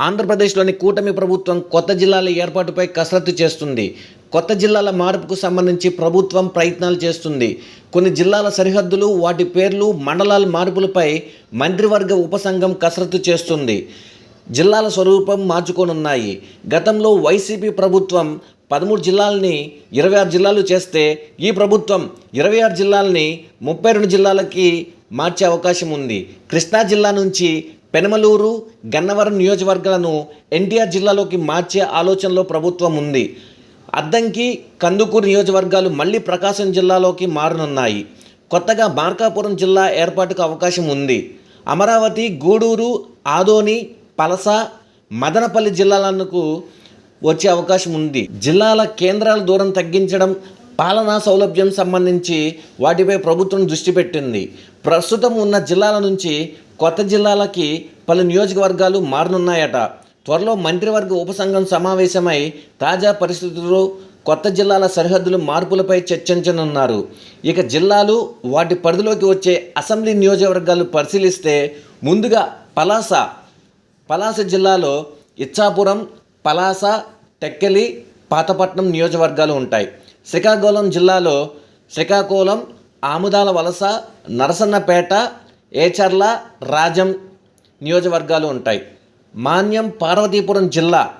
ఆంధ్రప్రదేశ్లోని కూటమి ప్రభుత్వం కొత్త జిల్లాల ఏర్పాటుపై కసరత్తు చేస్తుంది. కొత్త జిల్లాల మార్పుకు సంబంధించి ప్రభుత్వం ప్రయత్నాలు చేస్తుంది. కొన్ని జిల్లాల సరిహద్దులు వాటి పేర్లు మండలాల మార్పులపై మంత్రివర్గ ఉపసంఘం కసరత్తు చేస్తుంది. జిల్లాల స్వరూపం మార్చుకోనున్నాయి. గతంలో వైసీపీ ప్రభుత్వం పదమూడు జిల్లాలని ఇరవై ఆరు జిల్లాలు చేస్తే ఈ ప్రభుత్వం ఇరవై ఆరు జిల్లాలని ముప్పై రెండు జిల్లాలకి మార్చే అవకాశం ఉంది. కృష్ణా జిల్లా నుంచి పెనమలూరు గన్నవరం నియోజకవర్గాలను ఎన్టీఆర్ జిల్లాలోకి మార్చే ఆలోచనలో ప్రభుత్వం ఉంది. అద్దంకి కందుకూరు నియోజకవర్గాలు మళ్ళీ ప్రకాశం జిల్లాలోకి మారనున్నాయి. కొత్తగా మార్కాపురం జిల్లా ఏర్పాటుకు అవకాశం ఉంది. అమరావతి గూడూరు ఆదోని పలస మదనపల్లి జిల్లాలకు వచ్చే అవకాశం ఉంది. జిల్లాల కేంద్రాల దూరం తగ్గించడం పాలనా సౌలభ్యం సంబంధించి వాటిపై ప్రభుత్వం దృష్టి పెట్టింది. ప్రస్తుతం ఉన్న జిల్లాల నుంచి కొత్త జిల్లాలకి పలు నియోజకవర్గాలు మారనున్నాయట. త్వరలో మంత్రివర్గ ఉపసంఘం సమావేశమై తాజా పరిస్థితులు కొత్త జిల్లాల సరిహద్దులు మార్పులపై చర్చించనున్నారు. ఇక జిల్లాలు వాటి పరిధిలోకి వచ్చే అసెంబ్లీ నియోజకవర్గాలు పరిశీలిస్తే ముందుగా పలాస. పలాస జిల్లాలో ఇచ్చాపురం పలాస టెక్కలి పాతపట్నం నియోజకవర్గాలు ఉంటాయి. శ్రీకాకుళం జిల్లాలో శ్రీకాకుళం ఆముదాల వలస నరసన్నపేట ఏచర్ల రాజం నియోజకవర్గాలు ఉంటాయి. మాన్యం పార్వతీపురం జిల్లా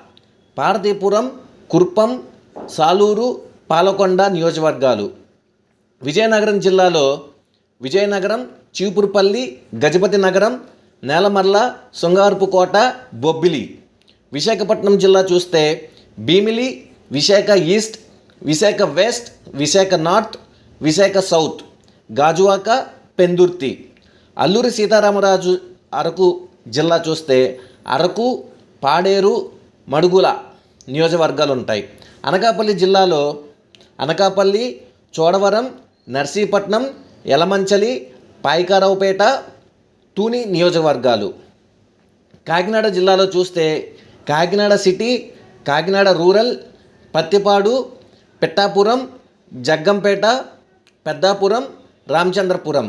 పార్వతీపురం కుర్పం సాలూరు పాలకొండ నియోజకవర్గాలు. విజయనగరం జిల్లాలో విజయనగరం చీపురుపల్లి గజపతి నగరం నేలమర్ల శృంగారపుకోట బొబ్బిలి. విశాఖపట్నం జిల్లా చూస్తే Bheemili Visakha east Visakha west Visakha north Visakha south. Gajuwaka Pendurthi. Alluri Sitaramaraju Araku జిల్లా చూస్తే అరకు పాడేరు మడుగుల నియోజకవర్గాలు ఉంటాయి అనకాపల్లి జిల్లాలో అనకాపల్లి చోడవరం నర్సీపట్నం యలమంచలి పాయికారావుపేట తూని నియోజకవర్గాలు. కాకినాడ జిల్లాలో చూస్తే కాకినాడ సిటీ కాకినాడ రూరల్ పత్తిపాడు పిట్టాపురం జగ్గంపేట పెద్దాపురం రామచంద్రపురం.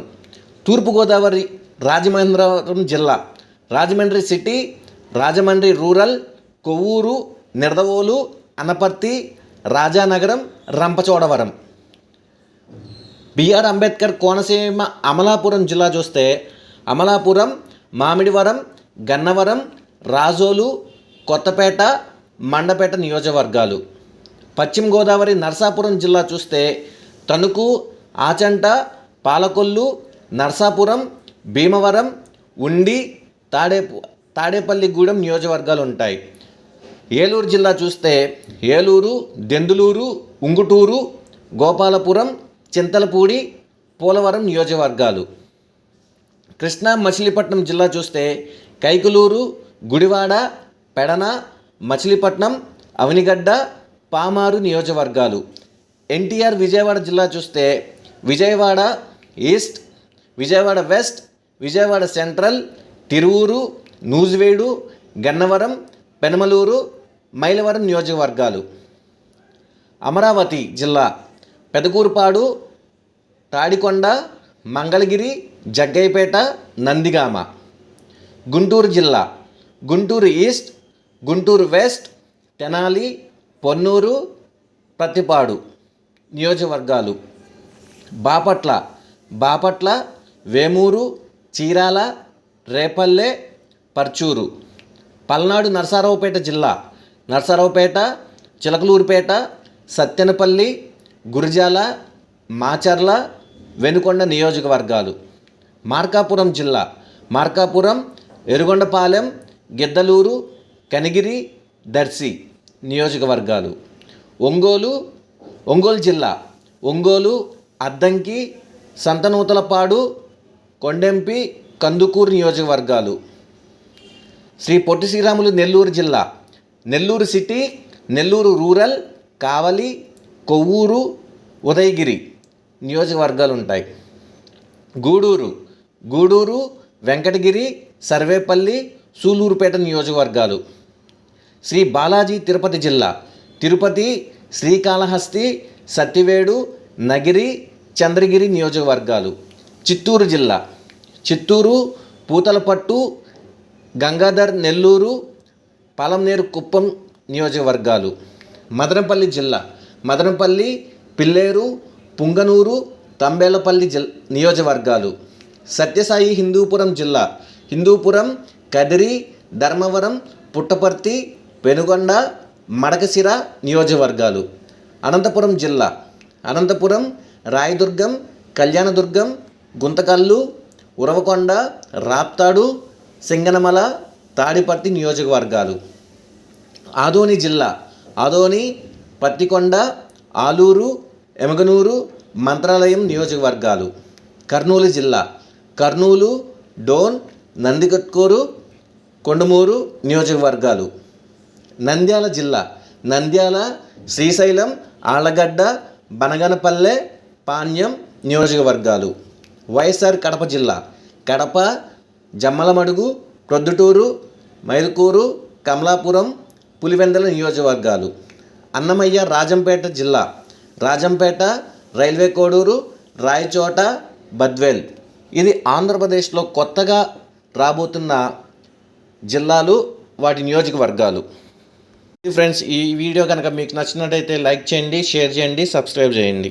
తూర్పుగోదావరి రాజమహేంద్రవరం జిల్లా. Rajahmundry city Rajahmundry rural Kovvur Nidadavole Anaparthi Rajanagaram Rampachodavaram. BR Ambedkar Konaseema Amalapuram జిల్లా చూస్తే అమలాపురం మామిడివరం గన్నవరం రాజోలు కొత్తపేట మండపేట నియోజకవర్గాలు. పశ్చిమ గోదావరి నర్సాపురం జిల్లా చూస్తే తణుకు ఆచంట పాలకొల్లు నర్సాపురం భీమవరం ఉండి తాడే తాడేపల్లిగూడెం నియోజకవర్గాలు ఉంటాయి ఏలూరు జిల్లా చూస్తే ఏలూరు దెందులూరు ఉంగుటూరు గోపాలపురం చింతలపూడి పోలవరం నియోజకవర్గాలు. కృష్ణా మచిలీపట్నం జిల్లా చూస్తే కైకులూరు గుడివాడ పెడన మచిలీపట్నం అవనిగడ్డ పామారు నియోజకవర్గాలు. ఎన్టీఆర్ విజయవాడ జిల్లా చూస్తే Vijayawada east Vijayawada west Vijayawada central Tiruvuru Nuzvid Gannavaram Penamaluru Mylavaram నియోజకవర్గాలు. అమరావతి జిల్లా పెదకూరుపాడు తాడికొండ మంగళగిరి జగ్గైపేట నందిగామ. గుంటూరు జిల్లా గుంటూరు ఈస్ట్ గుంటూరు వెస్ట్ తెనాలి పొన్నూరు ప్రతిపాడు నియోజకవర్గాలు. బాపట్ల బాపట్ల వేమూరు చీరాల రేపల్లె పర్చూరు. పల్నాడు నరసరావుపేట జిల్లా. నరసరావుపేట చిలకలూరుపేట సత్తెనపల్లి గురిజాల మాచర్ల వెనుకొండ నియోజకవర్గాలు. మార్కాపురం జిల్లా. మార్కాపురం ఎరుగొండపాలెం గిద్దలూరు కనిగిరి దర్శి. నియోజకవర్గాలు. ఒంగోలు ఒంగోలు జిల్లా. ఒంగోలు అద్దంకి సంతనూతలపాడు కొండెంపి కందుకూరు నియోజకవర్గాలు. శ్రీ పొట్టి శ్రీరాములు నెల్లూరు జిల్లా. నెల్లూరు సిటీ నెల్లూరు రూరల్ కావలి కొవ్వూరు ఉదయగిరి నియోజకవర్గాలు ఉంటాయి గూడూరు. గూడూరు వెంకటగిరి సర్వేపల్లి సూలూరుపేట నియోజకవర్గాలు. శ్రీ బాలాజీ తిరుపతి జిల్లా. తిరుపతి శ్రీకాళహస్తి సత్యవేడు నగిరి చంద్రగిరి నియోజకవర్గాలు. చిత్తూరు జిల్లా. చిత్తూరు పూతలపట్టు గంగాధర్ నెల్లూరు పాలంనేరు కుప్పం నియోజకవర్గాలు. మదనపల్లి జిల్లా. మదనపల్లి పిల్లేరు పుంగనూరు తంబేలపల్లి జిల్ నియోజకవర్గాలు. సత్యసాయి హిందూపురం జిల్లా. హిందూపురం కదిరి ధర్మవరం పుట్టపర్తి పెనుగొండ మడకసిర నియోజకవర్గాలు. అనంతపురం జిల్లా. అనంతపురం రాయదుర్గం కళ్యాణదుర్గం గుంతకల్లు ఉరవకొండ రాప్తాడు సింగనమల తాడిపర్తి నియోజకవర్గాలు. ఆదోని జిల్లా. ఆదోని పత్తికొండ ఆలూరు ఎమగనూరు మంత్రాలయం నియోజకవర్గాలు. కర్నూలు జిల్లా. కర్నూలు డోన్ నందికట్కూరు కొండమూరు నియోజకవర్గాలు. నంద్యాల జిల్లా. నంద్యాల శ్రీశైలం ఆళ్ళగడ్డ బనగనపల్లె పాణ్యం నియోజకవర్గాలు. వైఎస్ఆర్ కడప జిల్లా. కడప జమ్మలమడుగు ప్రొద్దుటూరు మైదుకూరు కమలాపురం పులివెందల నియోజకవర్గాలు. అన్నమయ్య రాజంపేట జిల్లా. రాజంపేట రైల్వే కోడూరు రాయచోట బద్వేల్. ఇది ఆంధ్రప్రదేశ్లో కొత్తగా రాబోతున్న జిల్లాలు వాటి నియోజకవర్గాలు. ఫ్రెండ్స్ ఈ వీడియో కనుక మీకు నచ్చినట్టయితే లైక్ చేయండి షేర్ చేయండి సబ్స్క్రైబ్ చేయండి.